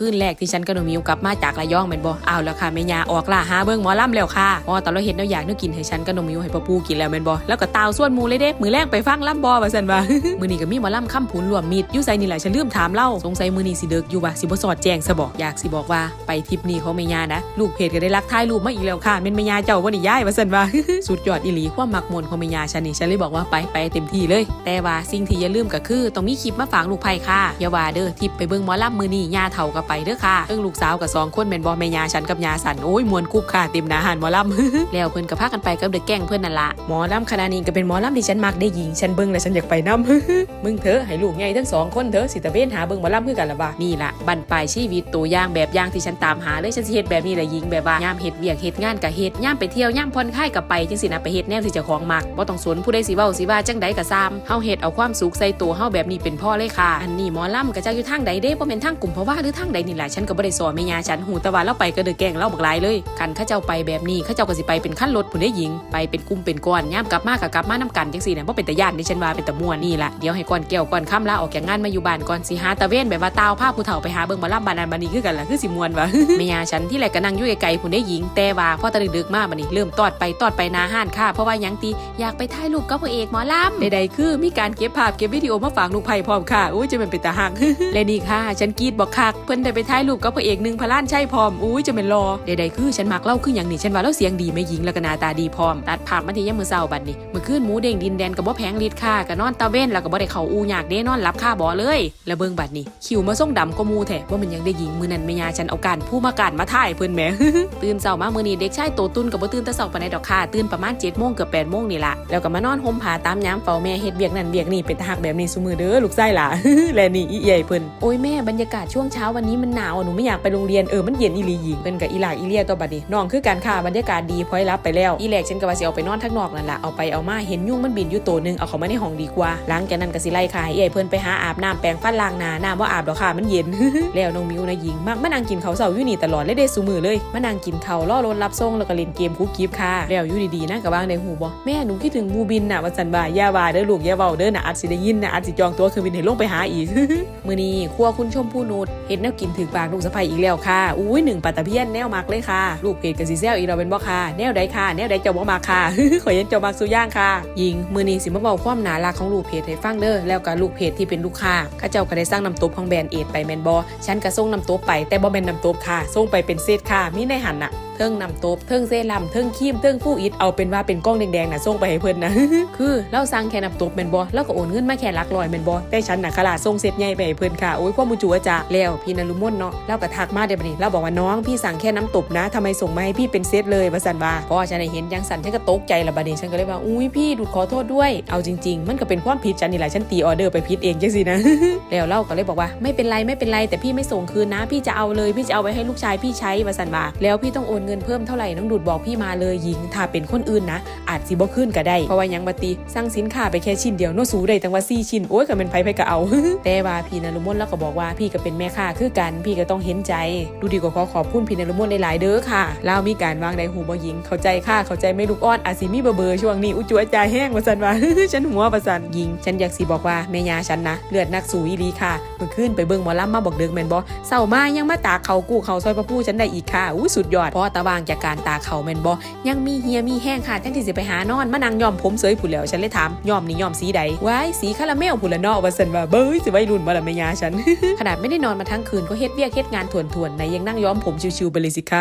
คืนแรกที่ฉันกับน้องมิวกลับมาจากระยองแม่นบ่เอาแล้วค่ะแม่ยาออกล่าหาเบิ่งหมอล่ำแล้วค่ะพอตอนเราเห็นแนวอยากนวกินให้ฉันกับน้องมิวให้พ่อปูกินแล้วแม่นบ่แล้วก็ตาวส่วนมูเลยเด้มือแรกไปฟังล่ำบ่ว่าซั่นว่ามือนี้ก็มีหมอล่ำค่ำผุนรวมมิตรอยู่ไสนี่แหละฉันลืมถามเล่าสงสัยมือนี้สิเดึกอยู่ว่าสิบ่สอดแจ้งซะบ่อยากสิบอกว่าไปทริปนี้เของแม่ยานะลูกเพจก็ได้รักถ่ายรูปมาอีกแล้วค่ะแม่นแม่ยาเจ้าบ่นี่ย้ายว่าซั่นว่าสุดยอดอีหลีความมักมวนของแม่ยาฉันนี่ฉันเลยบอกว่าไปไปเต็มที่เลย แต่ว่าสิ่งที่อย่าลืมก็คือต้องมีคลิปมาฝากลูกไผ่ค่ะอย่าว่าเด้อทริปไปเบิ่งหมอล่ำมือนี้ยาเฒ่าก็ไปเด้อค่ะเอิ้งลูกสาวกับสองคนแม่นบ่แม่ยาฉันกับยาสันโอ้ยมวนกุ๊กค่ะเต็มนาหานหมอลำแล้วเพิ่อนก็พากันไปกับเด็กแก๊งเพิ่อนนั่นละหมอลำคณะนี้ก็เป็นหมอลำที่ฉันมักได้หญิงฉันเบิ่งแล้วฉันอยากไปนํมึงเถอะให้ลูกใหญ่ทั้งสองคนเถอะสิตะเวนหาเบิ่งหมอลำคือกันละบ่านี่ละบันปลายชีวิตตัวอย่างแบบอย่างที่ฉันตามหาเลยฉันสิเฮ็ดแบบนี้แหละหญิงแบบว่ายามเฮ็ดเวียกเฮ็ดงานก็เฮ็ดยามไปเที่ยวยามผ่อนคลายก็ไปจังสินะไปเฮ็ดแนวที่เจ้าของมักบ่ต้องสนผู้ใดสิเว้าสิว่าจังใดก็ซ้ำเฮาเฮ็ดเอาความสุขใส่ตัวเฮาแบบนี้เป็นพ่อเลยค่ะ อันนี้หมอลำก็จักอยู่ทางใดเด้บ่แม่นทางกลุ่มเพราะว่าหรือทางใดนี่แหละฉันก็บ่ได้สอนแม่ยาฉันหูแต่ว่าเราไปก็เด้อแกงเราบักหลายเลยคันเขาเจ้าไปแบบนี้เขาเจ้าก็สิไปเป็นขั้นรถผู้ได้หญิงไปเป็นกลุ่มเป็นก้อนย่ามกลับมาก็กลับมานำกันจังซี่น่ะบ่เป็นตาย่านนี่ฉันว่าเป็นตาม่วนนี่ล่ะเดี๋ยวให้ก่อนแก้วก่อนค่ำลาออกจากงานมาอยู่บ้านก่อนสิหาตะเวนแบบว่าตาวพาผู้เฒ่าไปหาเบิ่งหมอลำบานนั้นบ้านนี้คือกันล่ะคือสิม่วนวะแม่ยาฉันที่แรกก็นั่งอยู่ไกลๆผู้ได้หญิงแต่ว่าพอตะดึกๆมาบัดนี้เริ่มตอดไปตอดไปนาห้านค่ะเพราะว่ายังตีอยากไปถ่ายรูปกับพระเอกหมอลำใดๆคือมีการเก็บภาพเก็บวิดีโอมาฝากลูกไผ่พร้อมค่ะอุ้ยจะเป็นเป็นตาหักและนี่ค่ะ ฉันกีดบอกคักเพิ่นได้ไปถ่ายรูปกับพระเอกหนึ่งพระล้านใช่พร้อมอุ้ยจะเป็นรอใดๆคือฉันมักเล่าคืออย่างนี้ฉันว่าเล่าเสียงดีไม่หญิงแล้วก็หน้าตาดีพร้อมตัดภาพมาที่ยามมือเช้าบัดนี้มื้อคืนหมูเด้งดินแดนกับบ่แพงลิดค่ะก็นอนตาเว้นแล้วก็บ่ได้เข้าอูอยากเด้นอนหลับค่าบ่เลยแล้วเบิ่งบัดนี้คิวมาส่งดำก็มูแท้ว่ามันยังได้หญิงมือนั้นแม่ยาฉันเอาการผู้มาการมาถ่ายเพิ่นแหมตื่นเช้ามามื้อนี้เด็กชายโตตุ้นกับบ่ตื่นแต่เช้าปานใดดอกค่ะตื่นประมาณ7โมงเกือบ8โมงนี่ล่ะแล้วก็มานอนห่มผ้าตามยามเฝ้าแม่เฮ็ดเวียกนั่นเวียกนี่เป็นตาหักแบบนี้ซุมือเด้อลูกไส้ล่ะและนี่อีเอี่ยเพิ่นโอ้ยแม่บรรยากาศช่วงเช้าวันนี้มันหนาวหนูไม่อยากไปโรงเรียนเออมันเย็นอีลีหญิงเพิ่นกับอีหลาอีเลียตัวบัดนี้น้องคือกันค่ะบรรยากาศดีพอยรับไปแล้วอีแหลกฉันก็ว่าสิเอาไปนอนทักนอกนั่นละเอาไปเอามาเห็นยุ่งมันบินอยู่ตัวนึงเอาเขามาในห้องดีกว่าหลังจากนั้นก็สิไล่ค่ะให้เอี่ยเพิ่นไปหาอาบน้ำแปรงฟันล้างหน้าน้ำว่าอาบดอกค่ะมันเย็นแล้วน้องมิวนะหญิงมักมานั่งกินข้าวเช้าอยู่นี่ตลอดเลยเด้ซุมื้อเลยมานั่งกินข้าวรอรถรับส่งแล้วก็เล่นเกมคุกกิฟค่ะแล้วอยู่ดีๆนั่งกับบ้างในหูบ่แม่หนูคิดถึงมูบินน่ะว่าสันบ่าอย่าว่าเด้อลูกย่าเว้าเด้อน่ะอาจสิได้ยินน่ะอาจสิจองตัวเครื่องบินให้ลงไปหาอีกมื้อนี้ครัวคุณชมพู่นูดเฮ็ดแนวกินถึกปากลูกสะใภ้อีกแล้วค่ะ อุ้ยหนึ่งปลาตะเพียนแนวมักเลยค่ะ ลูกเพจกับซีเซลอีเราเป็นบ่ค่ะ แนวใดค่ะ แนวใดเจ้าบ่มักค่ะขอยเห็นเจ้ามักสุย่างค่ะ ยิงมือนี้สิมาบอกความน่าลักของลูกเพจให้ฟังเด้อ แล้วก็ลูกเพจที่เป็นลูกค้าข้าเจ้าก็ได้สร้างน้ำตบของแบรนด์เอทไปแมนบอฉันก็ส่งน้ำตบไปแต่บ่แมนน้ำตบค่ะส่งไปเป็นเซตค่ะมีในหันอะ เทิงนำตบเทิงเซรั่มเทิงครีมเทิงฟูอิดเอาเป็นว่าเป็นกล้องแดงๆนะส่งไปให้เพิ่นนะ คือเราสั่งแค่นำตบแมนบ่แล้วก็โอนเงินมาแค่ลักร้อยแมนบ่แต่ฉันน่ะขลาดส่งเซ็ตใหญ่ไปให้เพิ่นค่ะโอ้ยความมุจูอาจาแล้วพี่นรุมนเนาะเราก็ทักมาเดี๋ยวนี้เราบอกว่าน้องพี่สั่งแค่น้ำตบนะทำไมส่งมาให้พี่เป็นเซตเลยว่าซั่นว่าพอฉันเห็นจังสั่นฉันก็ตกใจละบัดนี้ฉันก็เลยว่าอุ้ยพี่ดูขอโทษด้วยเอาจริง ๆ มันก็เป็นความผิดฉันนี่แหละฉันตีออเดอร์ไปผิดเองจังสินะแล้วเราก็เลยบอกว่าไม่เป็นไรไม่เป็นไรแต่พี่ไม่ส่งคืนนะ พี่จะเอาเลยพี่จะเอาไว้ให้ลูกชายพี่ใช้ว่าสันว่าแล้วพี่ต้องโอนเงินเพิ่มเท่าไหร่น้องดูดบอกพี่มาเลยหญิง ถ้าเป็นคนอื่นนะ อาจสิบ่ขึ้นก็ได้ เพราะว่ายังบัตีสั่งสินค้าไปแค่ชิ้นเดียวโนสูได้ตั้งว่าสี่ชิ้นโอ้ยก็เป็นไผไผก็เอา แต่ว่าพี่นรุมนแล้วก็บอกว่าพี่ก็เป็นแม่ค้าคือกันพี่ก็ต้องเห็นใจ ดูดีกว่าขอขอบคุณพี่นรุมนหลายๆเด้อค่ะแล้วมีการวางในหูบ่หญิง เข้าใจค่ะเข้าใจไม่ลูกอ้อนอาจสิมีเบอร์เบอร์ช่วงนี้อุจจวใจายแห้งว่าสันว่าฉันหัวประสันยิง ฉันอยากสิบอกว่าแม่ยาฉันนะเลือดนักสูอีลีค่ะเมื่อคืนไปเบิ่งหมอลำมาบอกเดิกแมนบอเศร้ามายังมาตากเขากู้เขาซอยพระผู้ฉันได้อีกค่ะอู้สุดยอดพราะตะวางจากการตาเขาแมนบอยังมีเฮียมีแห้งค่ะแทนที่จะไปหานอนมานั่งยอมผมเสยผุนแล้วฉันเลยถามยอมนี่ยอมสีใดว้ายสีคาราเมลผุนละเนาะว่าสันว่าเบ้ยสิวัยรุ่นมาละแม่ยาฉัน ขนาดไม่ได้นอนมาทั้งคืนก็เฮ็ดเวียกเฮ็ดงานถ่วนๆในยังนั่งย้อมผมชิวๆไปเลยสิคะ